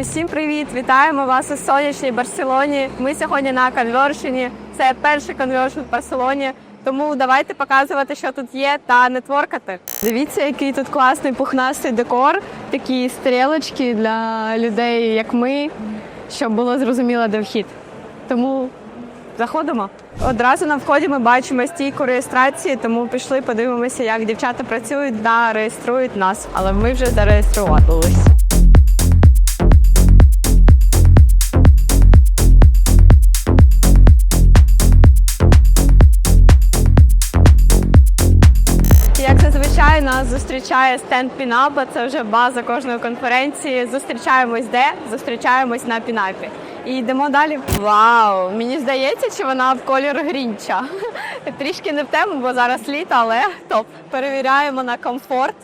Друзі, усім привіт! Вітаємо вас у сонячній Барселоні. Ми сьогодні на конвершені. Це перший конвершн в Барселоні. Тому давайте показувати, що тут є, та нетворкати. Дивіться, який тут класний пухнастий декор, такі стрілочки для людей, як ми, щоб було зрозуміло, де вхід. Тому заходимо. Одразу на вході ми бачимо стійку реєстрації, тому пішли, подивимося, як дівчата працюють та реєструють нас. Але ми вже зареєструвалися. Нас зустрічає стенд Пінапа, це вже база кожної конференції. Зустрічаємось де? Зустрічаємось на Пінапі. І йдемо далі. Вау! Мені здається, чи вона в колір грінча. Трішки не в тему, бо зараз літо, але топ. Перевіряємо на комфорт.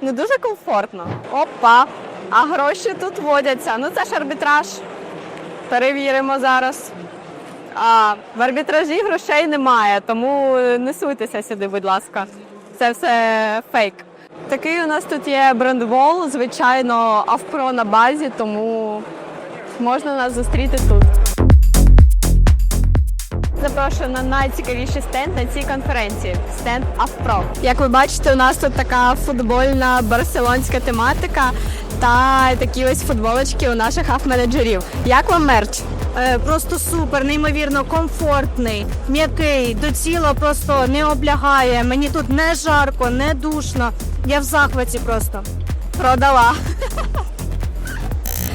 Не дуже комфортно. Опа! А гроші тут водяться. Ну це ж арбітраж. Перевіримо зараз. А в арбітражі грошей немає, тому не суйтеся сюди, будь ласка. Це все фейк. Такий у нас тут є брендвол, звичайно, Авпро на базі, тому можна нас зустріти тут. Запрошую на найцікавіший стенд на цій конференції стенд Авпро. Як ви бачите, у нас тут така футбольна барселонська тематика та такі ось футболочки у наших аф-менеджерів. Як вам мерч? Е, Просто супер, неймовірно комфортний, м'який, до тіла просто не облягає. Мені тут не жарко, не душно. Я в захваті просто. Продала.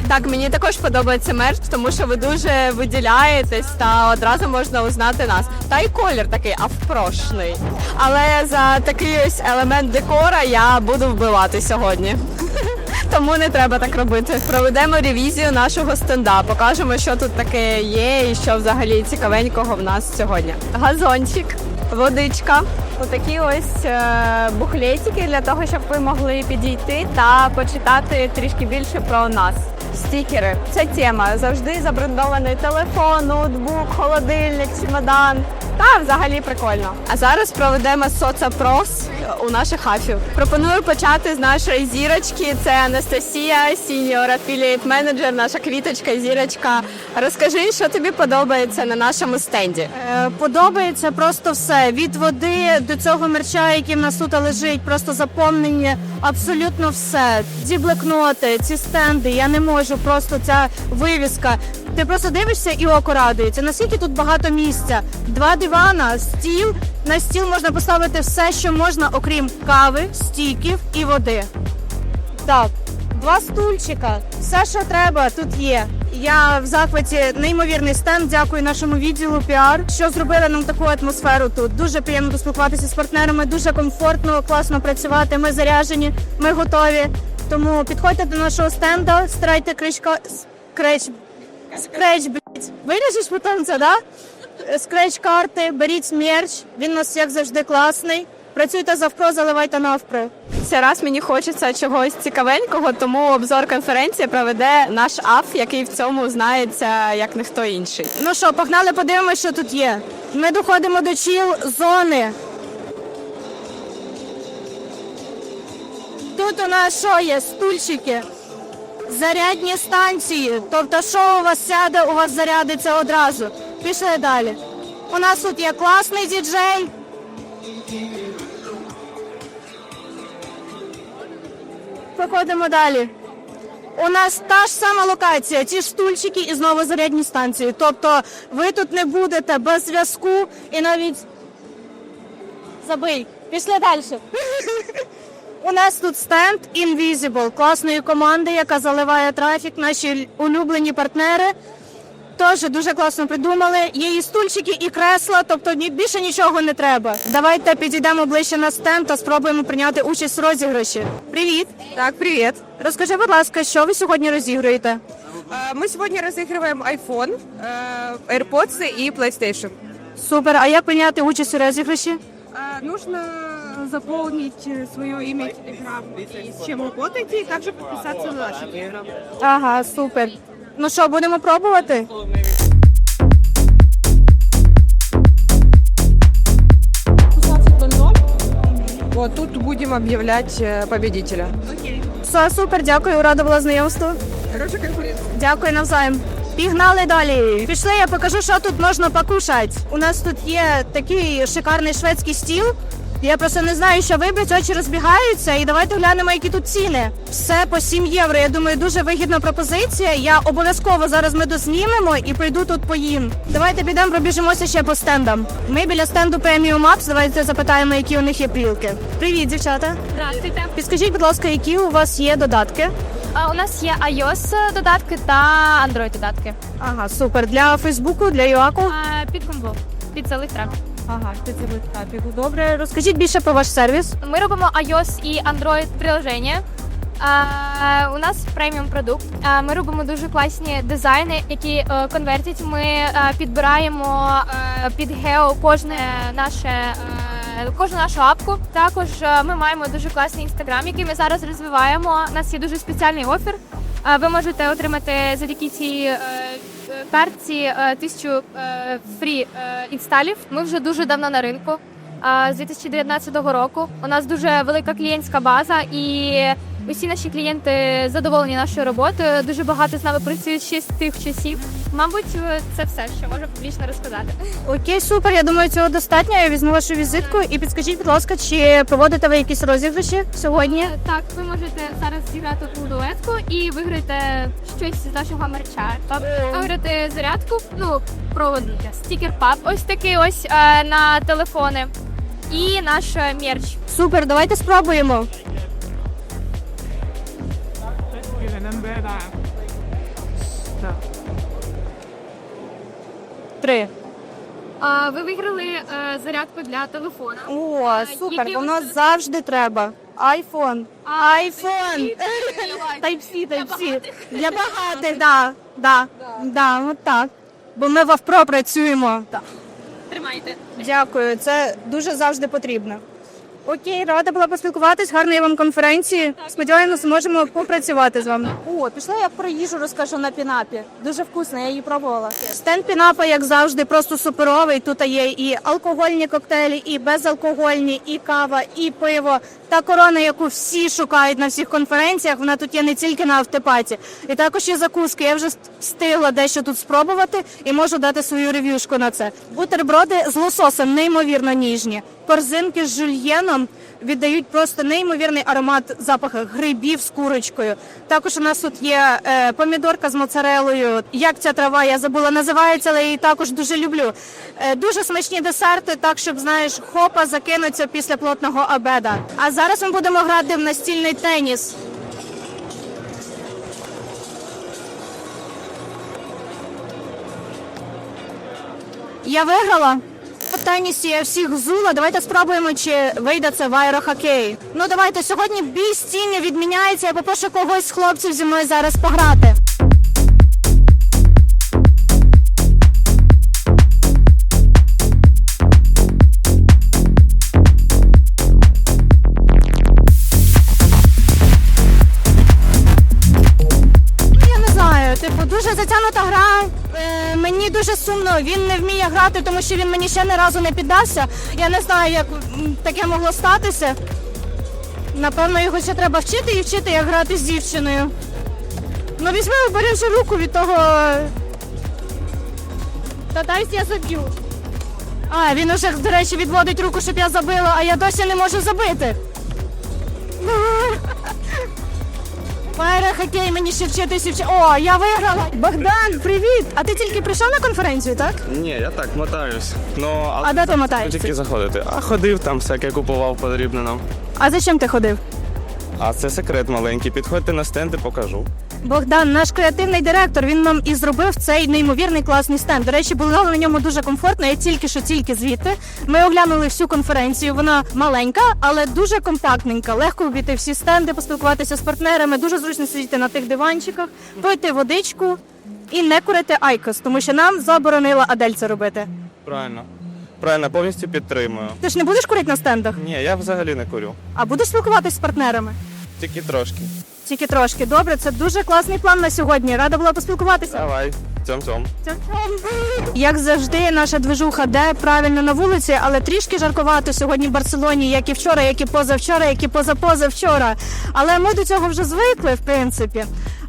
Так, мені також подобається мерч, тому що ви дуже виділяєтесь та одразу можна узнати нас. Та й колір такий авпрошний. Але за такий ось елемент декора я буду вбивати сьогодні. Тому не треба так робити. Проведемо ревізію нашого стенда, покажемо, що тут таке є і що взагалі цікавенького в нас сьогодні. Газончик, водичка, отакі ось е, буклетики для того, щоб ви могли підійти та почитати трішки більше про нас. Стікери це тема. Завжди забрендований телефон, ноутбук, холодильник, чемодан. Та взагалі прикольно. А зараз проведемо соцопрос у наших хафів. Пропоную почати з нашої зірочки. Це Анастасія, сіньор афілієт менеджер, наша квіточка, зірочка. Розкажи, що тобі подобається на нашому стенді. Е, Подобається просто все. Від води до цього мерча, який в нас тут лежить, просто заповнені абсолютно все. Ці блокноти, ці стенди, я не можу. Просто ця вивіска. Ти просто дивишся і око радується. Наскільки тут багато місця? Два дивана, стіл. На стіл можна поставити все, що можна, окрім кави, стіків і води. Так, два стульчика. Все, що треба, тут є. Я в захваті неймовірний стенд. Дякую нашому відділу піар, що зробили нам таку атмосферу тут. Дуже приємно поспілкуватися з партнерами, дуже комфортно, класно працювати. Ми заряжені, ми готові. Тому підходьте до нашого стенда, старайте кричка скреч. Скреч, блядь. Виріжеш потім це, да? Скреч карти, беріть мерч. Він у нас як завжди класний. Працюйте завпро, заливайте навпро. Цей раз мені хочеться чогось цікавенького, тому обзор конференції проведе наш АФ, який в цьому знається як ніхто інший. Ну що, погнали, подивимося, що тут є. Ми доходимо до чіл зони. Тут у нас що є? Стульчики, зарядні станції. Тобто, що у вас сяде, у вас зарядиться одразу. Пішли далі. У нас тут є класний діджей. Проходимо далі. У нас та ж сама локація, ті ж стульчики і знову зарядні станції. Тобто ви тут не будете без зв'язку і навіть забий. Пішли далі. У нас тут стенд Invisible класної команди, яка заливає трафік, наші улюблені партнери. Теж дуже класно придумали. Є і стульчики, і кресла, тобто ні- більше нічого не треба. Давайте підійдемо ближче на стенд та спробуємо прийняти участь в розіграші. Привіт! Так, привет. Розкажи, будь ласка, що ви сьогодні розігруєте? А, Мы сегодня разыгрываем iPhone, э, AirPods и PlayStation. Супер. А як прийняти участь у розіграші? А, Нужно заполнить э, свое имя и Telegram и с чем работаете, и также подписаться на наш Telegram. Ага, супер. Ну що, будемо пробувати? Вот тут будем объявлять э, победителя. Все, супер, дякую, рада була знайомству. Хороша конференція. Дякую навзаєм. Пігнали далі. Пішли, я покажу, що тут можна покушати. У нас тут є такий шикарний шведський стіл. Я просто не знаю, що вибрати, очі розбігаються, і давайте глянемо, які тут ціни. Все по 7 євро. Я думаю, дуже вигідна пропозиція. Я обов'язково зараз ми дознімемо і прийду тут поїм. Давайте підемо пробіжимося ще по стендам. Ми біля стенду Premium Maps. Давайте запитаємо, які у них є прілки. Привіт, дівчата. Здравствуйте. Підскажіть, будь ласка, які у вас є додатки? А, У нас є iOS додатки та Android додатки. Ага, супер. Для Фейсбуку, для ЮАКу. Під комбо, під трафік. Ага, ти це трафіку. Добре, розкажіть більше про ваш сервіс. Ми робимо iOS і Android приложення. У нас преміум продукт. Ми робимо дуже класні дизайни, які е, конвертять. Ми е, підбираємо е, під гео кожне наше. Кожну нашу апку. Також ми маємо дуже класний інстаграм, який ми зараз розвиваємо. У нас є дуже спеціальний офер. Е, Ви можете отримати завдяки цій е, е, тисячу е, фрі е, інсталів. Ми вже дуже давно на ринку. З 2019 року. У нас дуже велика клієнтська база, і усі наші клієнти задоволені нашою роботою. Дуже багато з нами працюють ще з тих часів. Мабуть, це все, що можу публічно розказати. Окей, супер. Я думаю, цього достатньо. Я візьму вашу візитку і підскажіть, будь ласка, чи проводите ви якісь розіграші сьогодні? Так, ви можете зараз зіграти у дуетку і виграєте щось з нашого мерча. Виграти зарядку, ну проводу стікер пап. Ось такий ось е, на телефони. І наш е, мерч. Супер, давайте спробуємо. Три. А, ви виграли е, зарядку для телефона. О, супер, які воно ось- завжди треба. Айфон. Айфон. Type-C, Type-C. Для багатих, да. Да, да, от так. Бо ми в Авпро працюємо. Тримайте. Дякую, це дуже завжди потрібно. Окей, рада була поспілкуватись. Гарної вам конференції. Сподіваємося, зможемо попрацювати з вами. О, пішла я про їжу розкажу на пінапі. Дуже вкусно, я її пробувала. Стенд пінапа, як завжди, просто суперовий. Тут є і алкогольні коктейлі, і безалкогольні, і кава, і пиво. Та корона, яку всі шукають на всіх конференціях, вона тут є не тільки на автопаті. І також є закуски. Я вже встигла дещо тут спробувати і можу дати свою рев'юшку на це. Бутерброди з лососем неймовірно ніжні. Корзинки з жульєном віддають просто неймовірний аромат запаху грибів з курочкою. Також у нас тут є е, помідорка з моцарелою. Як ця трава, я забула, називається, але я її також дуже люблю. Е, дуже смачні десерти, так щоб знаєш, хопа закинуться після плотного обеда. А зараз ми будемо грати в настільний теніс. Я виграла. В тенісі я всіх зула. Давайте спробуємо, чи вийде це в аерохокей. Ну давайте сьогодні бій з відміняється. Я попрошу когось з хлопців зі мною зараз пограти. Дуже. Він не вміє грати, тому що він мені ще ні разу не піддався. Я не знаю, як таке могло статися. Напевно, його ще треба вчити і вчити, як грати з дівчиною. Ну, візьми, вже руку від того. Та дай я заб'ю. А, він уже, до речі, відводить руку, щоб я забила, а я досі не можу забити. Хокей мені ще вчитися вчити. О, я виграла. Богдан, привіт! А ти тільки прийшов на конференцію, так? Ні, я так мотаюсь. Ну, а, А де ти ну, мотаєшся? тільки заходити. А ходив там всяке купував потрібне нам. А за чим ти ходив? А це секрет маленький. Підходьте на стенд і покажу. Богдан, наш креативний директор, він нам і зробив цей неймовірний класний стенд. До речі, було на ньому дуже комфортно. Я тільки що тільки звідти. Ми оглянули всю конференцію. Вона маленька, але дуже компактненька. Легко обійти всі стенди, поспілкуватися з партнерами. Дуже зручно сидіти на тих диванчиках, пити водичку і не курити айкос, тому що нам заборонила Адель це робити. Правильно. Правильно, повністю підтримую. Ти ж не будеш курити на стендах, Ні, я взагалі не курю. а будеш спілкуватися з партнерами? Тільки трошки. Тільки трошки. Добре, це дуже класний план на сьогодні. Рада була поспілкуватися. Давай, цьом-цьом. Як завжди, наша движуха де правильно на вулиці, але трішки жаркувато сьогодні в Барселоні, як і вчора, як і позавчора, як і позапозавчора. Але ми до цього вже звикли, в принципі.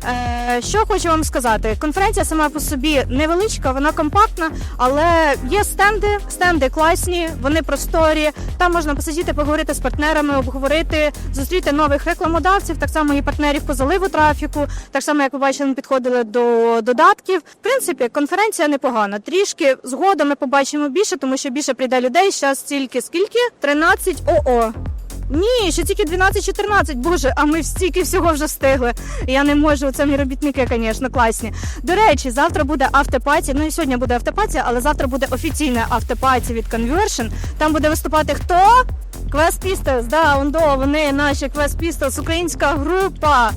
Е, що хочу вам сказати? Конференція сама по собі невеличка, вона компактна, але є стенди, стенди класні, вони просторі. Там можна посидіти, поговорити з партнерами, обговорити, зустріти нових рекламодавців, так само і партнерів по заливу трафіку. Так само, як ви бачили, ми підходили до додатків. Принципі, конференція непогана. Трішки згодом ми побачимо більше, тому що більше прийде людей. Зараз стільки скільки? 13 ОО. Ні, ще тільки 12-14, боже, а ми стільки всього вже встигли. Я не можу, це мої робітники, звісно, класні. До речі, завтра буде автопаті. Ну і сьогодні буде автопаті, але завтра буде офіційне автопаті від Conversion. Там буде виступати хто? Quest Pistols, да, ондо, вони наші Quest Pistols, українська група.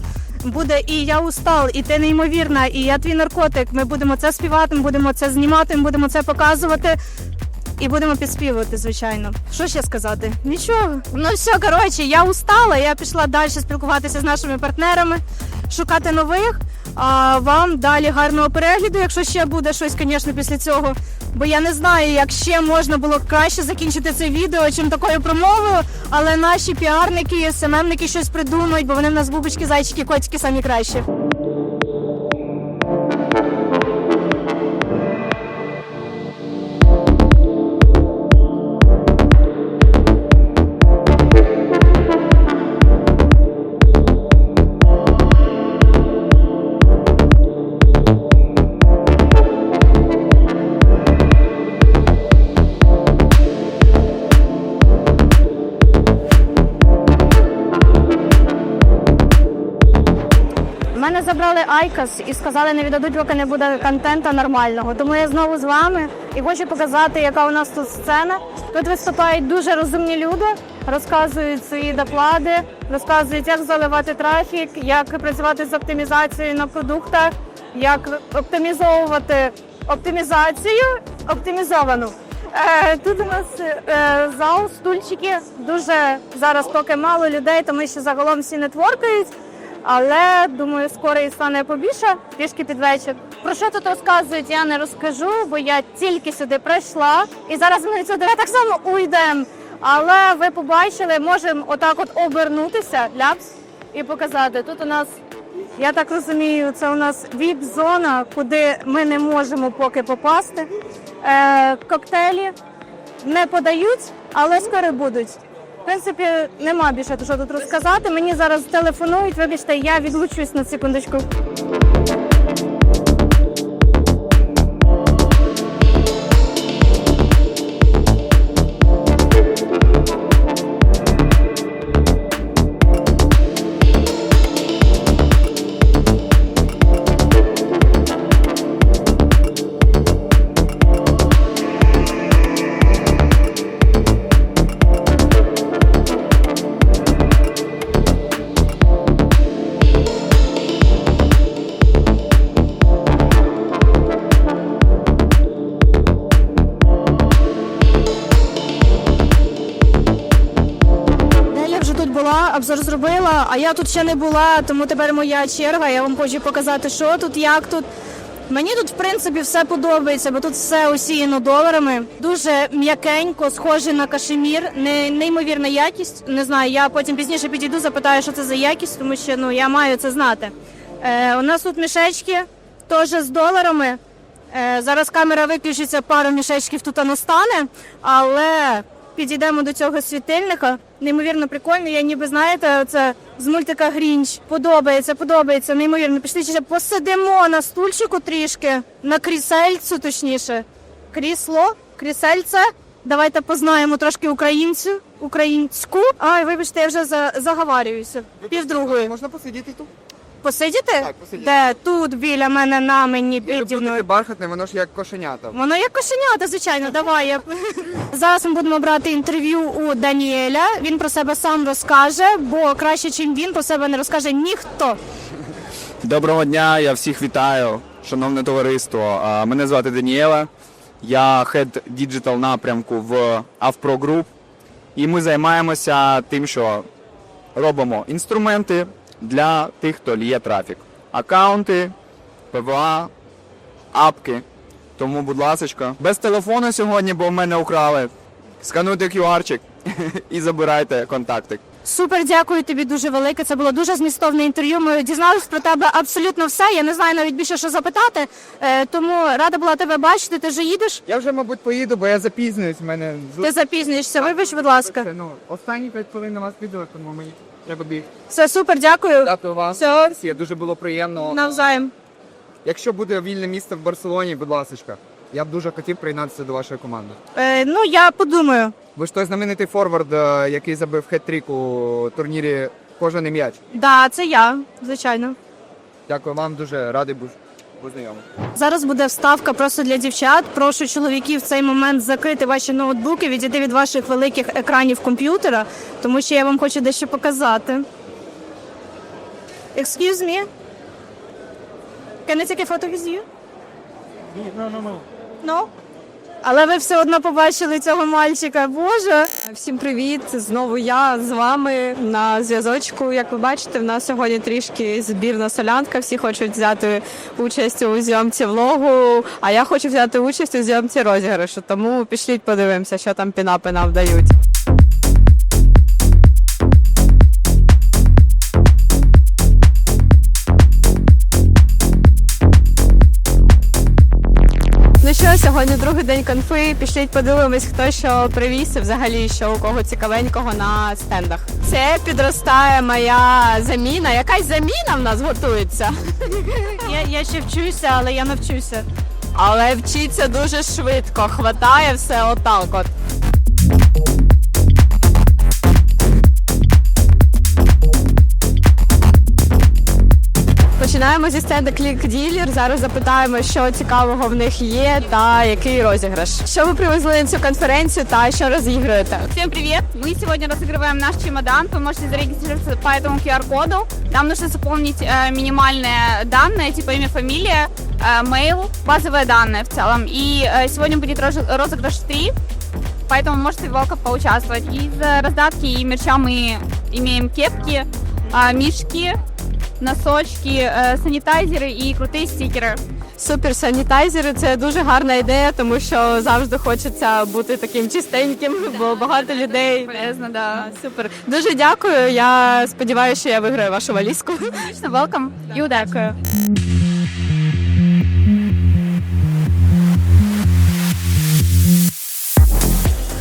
Буде і я устал, і ти неймовірна, і я твій наркотик. Ми будемо це співати, ми будемо це знімати, ми будемо це показувати. І будемо підспівувати, звичайно. Що ще сказати? Нічого. Ну все, коротше, я устала. Я пішла далі спілкуватися з нашими партнерами, шукати нових. А вам далі гарного перегляду, якщо ще буде щось, звісно, після цього. Бо я не знаю, як ще можна було краще закінчити це відео, чим такою промовою. Але наші піарники, СММники щось придумають, бо вони в нас бубочки, зайчики, котики самі кращі. Айкос і сказали, не віддадуть, поки не буде контенту нормального. Тому я знову з вами і хочу показати, яка у нас тут сцена. Тут виступають дуже розумні люди, розказують свої доклади, розказують, як заливати трафік, як працювати з оптимізацією на продуктах, як оптимізовувати оптимізацію оптимізовану. Е, Тут у нас е, зал, стульчики. Дуже зараз поки мало людей, тому що загалом всі нетворкають. Але думаю, скоро і стане побільше трішки під вечір. Про що тут розказують, я не розкажу, бо я тільки сюди прийшла, і зараз ми сюди так само уйдемо. Але ви побачили, можемо отак от обернутися ляпс і показати. Тут у нас, я так розумію, це у нас віп-зона, куди ми не можемо поки попасти. Е, коктейлі не подають, але скоро будуть. Принципі, нема більше що тут розказати. Мені зараз телефонують. Вибачте, я відлучусь на секундочку. А я тут ще не була, тому тепер моя черга. Я вам хочу показати, що тут, як тут. Мені тут, в принципі, все подобається, бо тут все осіяно доларами. Дуже м'якенько, схоже на кашемір. Не, неймовірна якість. Не знаю, я потім пізніше підійду, запитаю, що це за якість, тому що ну, я маю це знати. Е, у нас тут мішечки теж з доларами. Е, зараз камера виключиться, пару мішечків тут настане, але підійдемо до цього світильника. Неймовірно прикольно. Я ніби знаєте, це з мультика Грінч. Подобається, подобається. Неймовірно. Пішли ще посидимо на стульчику трішки, на крісельцю, точніше. Крісло, крісельце. Давайте познаємо трошки українцю, українську. Ай, вибачте, я вже за, заговарююся. Півдругої. Можна посидіти тут? Посидіти? Так, посидіти. Де тут біля мене на мені буде мною. бархатне, воно ж як кошенята. Воно як кошенята, звичайно, давай. Я... Зараз ми будемо брати інтерв'ю у Даніеля. Він про себе сам розкаже, бо краще, чим він, про себе не розкаже ніхто. Доброго дня, я всіх вітаю, шановне товариство. А, Мене звати Даніела. Я хед діджитал напрямку в Avpro Group. І ми займаємося тим, що робимо інструменти для тих, хто ліє трафік. Акаунти, ПВА, апки. Тому, будь ласка, без телефону сьогодні, бо в мене украли. Скануйте QR-чик і забирайте контакти. Супер, дякую тобі дуже велике. Це було дуже змістовне інтерв'ю. Ми дізналися про тебе абсолютно все. Я не знаю навіть більше, що запитати. Е, тому рада була тебе бачити. Ти вже їдеш? Я вже, мабуть, поїду, бо я запізнююсь. У мене Ти запізнюєшся. Вибач, будь ласка. Ну, останні 5 хвилин на вас відео, тому мені треба бігти. Все супер, дякую. Дякую вам. Все. Всі, Дуже було приємно. Навзаєм. Якщо буде вільне місце в Барселоні, будь ласка, я б дуже хотів приєднатися до вашої команди. Е, ну я подумаю. Ви ж той знаменитий форвард, е, який забив хет-трік у турнірі Кожаний м'яч. Да, це я, звичайно. Дякую вам, дуже радий був познайомитися. Зараз буде вставка просто для дівчат. Прошу чоловіків в цей момент закрити ваші ноутбуки, відійти від ваших великих екранів комп'ютера, тому що я вам хочу дещо показати. Excuse me? Can I take a photo with you? No, no, no. No? Але ви все одно побачили цього мальчика. Боже. Всім привіт! Знову я з вами на зв'язочку. Як ви бачите, в нас сьогодні трішки збірна солянка. Всі хочуть взяти участь у зйомці влогу. А я хочу взяти участь у зйомці розіграшу. Тому пішліть подивимося, що там пінапи нам дають. Сьогодні другий день конфи. Пішліть подивимось, хто що привіз і взагалі, що у кого цікавенького на стендах. Це підростає моя заміна. Якась заміна в нас готується, Я, я ще вчуся, але я навчуся. але вчиться дуже швидко. Хватає все отак. От. Починаємо зі стенда Click Dealer. Зараз запитаємо, що цікавого в них є та який розіграш. Що ви привезли на цю конференцію та що розігруєте? Всем привет! Мы сегодня разыгрываем наш чемодан. Вы можете зарегистрироваться по этому QR-коду. Там нужно заполнить э, минимальные данные, типа имя, фамилия, э, mail, базовые данные в целом. И э, сегодня будет розы- розыгрыш 3, поэтому можете welcome поучаствовать. Из э, раздатки и мерча мы имеем кепки, э, мишки, носочки, э, санитайзеры и крутые стикеры. Супер санітайзери це дуже гарна ідея, тому що завжди хочеться бути таким чистеньким, бо багато людей. Полезно, да. Супер. Дуже дякую. Я сподіваюся, що я виграю вашу валізку. Отлично, welcome и удачи.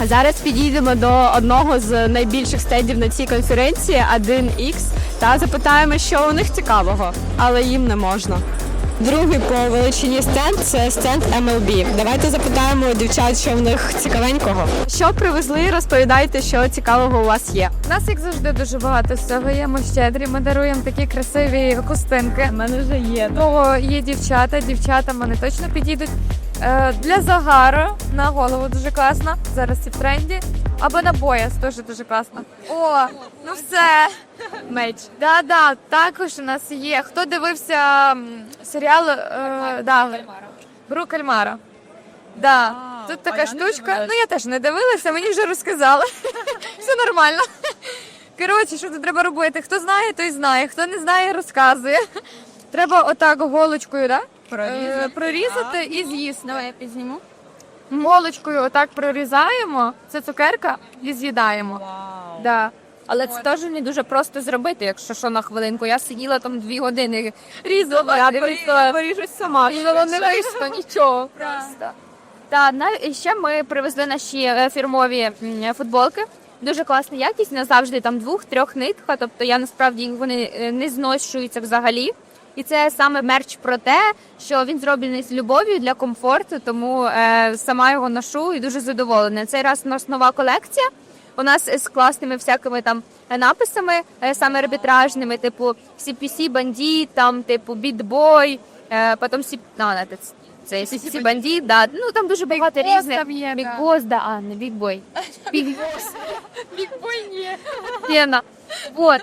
Зараз підійдемо до одного з найбільших стендів на цій конференції 1X та запитаємо, що у них цікавого, але їм не можна. Другий по величині стенд це стенд MLB. Давайте запитаємо у дівчат, що в них цікавенького. Що привезли? Розповідайте, що цікавого у вас є. У нас, як завжди, дуже багато всього є. Ми щедрі, ми даруємо такі красиві хустинки. У мене вже є. Того є дівчата, дівчата вони точно підійдуть. Е, для загару на голову дуже класно. Зараз ці в тренді. Або на пояс теж дуже класно. О, ну все. Меч. Да, да, також у нас є. Хто дивився м, серіал е, да, Гру кальмара? Да. Тут така штучка. Ну я теж не дивилася, мені вже розказали. Все нормально. Коротше, що тут треба робити? Хто знає, той знає. Хто не знає, розказує. Треба отак голочкою, да? Прорізати, прорізати і з'їсти. Давай я підзніму. Голочкою отак прорізаємо. Це цукерка і з'їдаємо. Да. Але це теж не дуже просто зробити, якщо що на хвилинку. Я сиділа там дві години різала, я порізала. поріжусь сама. І воно не вийшло нічого. Просто. Та на і ще ми привезли наші е, фірмові м, футболки. Дуже класна якість, не завжди там двох-трьох нитка. Тобто я насправді вони е, не зношуються взагалі. І це саме мерч про те, що він зроблений з любов'ю для комфорту, тому е, сама його ношу і дуже задоволена. Цей раз у нас нова колекція. У нас з класними всякими там написами, е, саме арбітражними, типу CPC Bandit, там типу Beat Boy, е, потім не, це, CPC Bandit, да. ну там дуже багато Boss різних. там є, Big. Boss, да, а, не Big Boy. Big Boss. Big Boy ні. Вот.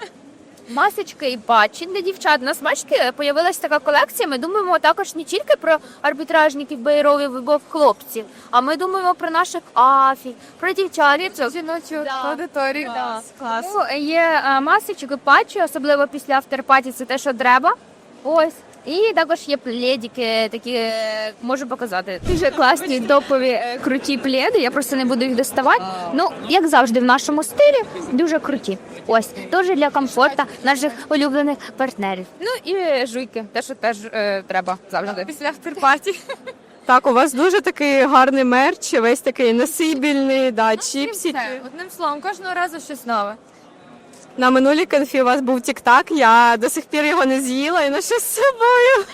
Масочки і патчі для дівчат. У нас бачите, появилася така колекція. Ми думаємо також не тільки про арбітражників, байровів або хлопців, а ми думаємо про наших афі, про дівчат. Жіночу Да. аудиторію. Да. Клас. Тому є е, масочки, патчі, особливо після авторпаті, це те, що треба. Ось. І також є пледики, такі е, можу показати. Дуже класні топові е, круті пледи. Я просто не буду їх доставати. Ну, як завжди, в нашому стилі дуже круті. Ось теж для комфорту наших улюблених партнерів. Ну і жуйки, те, що теж е, треба завжди після авторпаті. Так, у вас дуже такий гарний мерч, весь такий носибільний, да, чіпсі. Одним словом, кожного разу щось нове. На минулій конфі у вас був тік-так, я до сих пір його не з'їла і ношу з собою.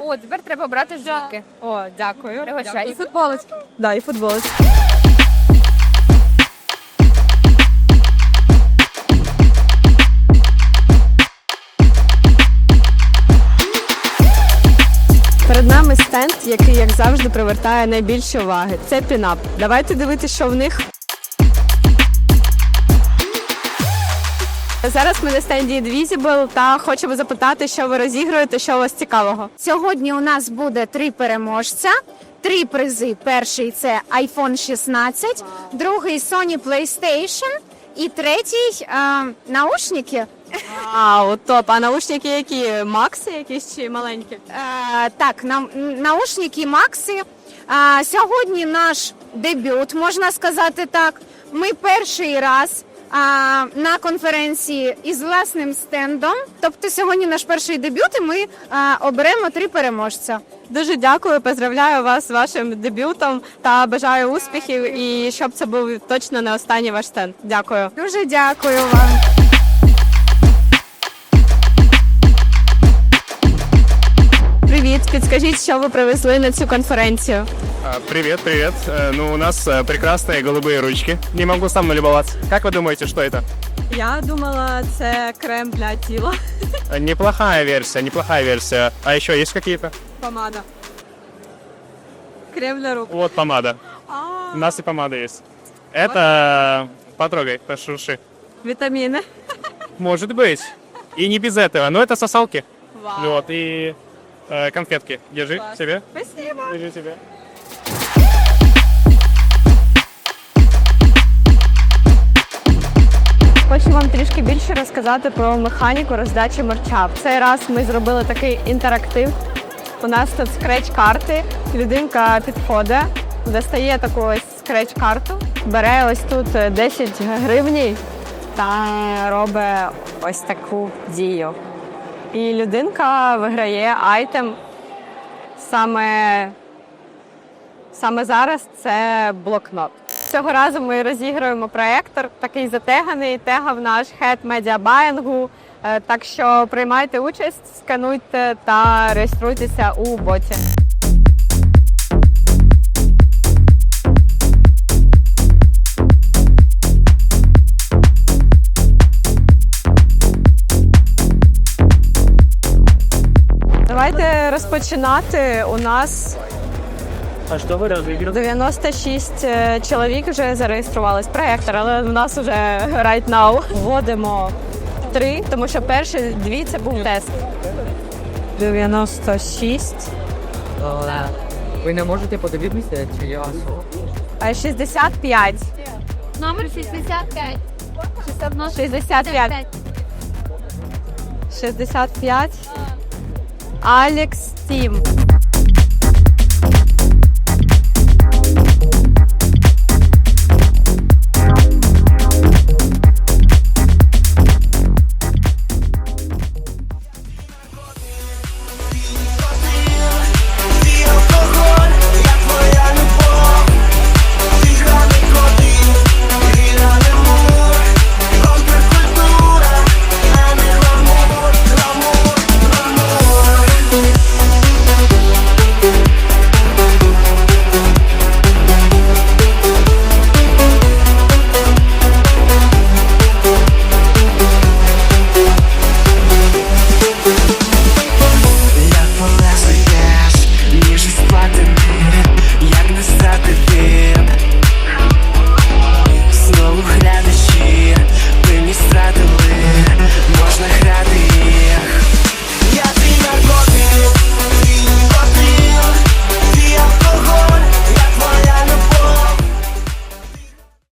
О, тепер треба брати жуйки. О, дякую. Пригощай. І футболочки. Да, і футболочка. Перед нами стенд, який, як завжди, привертає найбільше уваги. Це пінап. Давайте дивитися, що в них. Зараз ми на стенді Invisible та хочемо запитати, що ви розігруєте, що у вас цікавого. Сьогодні у нас буде три переможця. Три призи. Перший це iPhone 16, другий Sony PlayStation і третій е, наушники. Вау, топ. А наушники які? Макси якісь чи маленькі? Е, так, нам наушники Макси. Е, сьогодні наш дебют, можна сказати так. Ми перший раз на конференції із власним стендом. Тобто сьогодні наш перший дебют, і ми оберемо три переможця. Дуже дякую, поздравляю вас з вашим дебютом та бажаю успіхів і щоб це був точно не останній ваш стенд. Дякую. Дуже дякую вам. Привіт, підскажіть, що ви привезли на цю конференцію. А, Привет, привет. Э, Ну, у нас э, прекрасные голубые ручки. Не могу сам налюбоваться. Как вы думаете, что это? Я думала, це крем для тіла. Э, Неплохая версия, неплохая версия. А еще есть какие-то? Помада. Крем для рук. Вот помада. У нас и помада есть. Это э, потрогай, пошурши. Вітаміни. Может быть. И не без этого. Но это сосалки. Вау. Вот, и э, конфетки. Держи Класс. себе. Спасибо. Держи себе. Хочу вам трішки більше розказати про механіку роздачі мерча. В цей раз ми зробили такий інтерактив. У нас тут скреч-карти. Людинка підходить, достає таку ось скреч-карту, бере ось тут 10 гривнів та робить ось таку дію. І людинка виграє айтем. Саме, саме зараз це блокнот. Цього разу ми розіграємо проектор, такий затеганий, тегав наш хед медіабаїнгу. Е, Так що приймайте участь, скануйте та реєструйтеся у боті. Давайте розпочинати. У нас А что вы разыгрываете? 96 е, чоловік вже зареєструвались проектор, але в нас вже right now вводимо три, тому що перші дві це був тест. 96, Ви не можете подивитися, чи я а 65. Номер 65. 65. 65. Алекс Тім.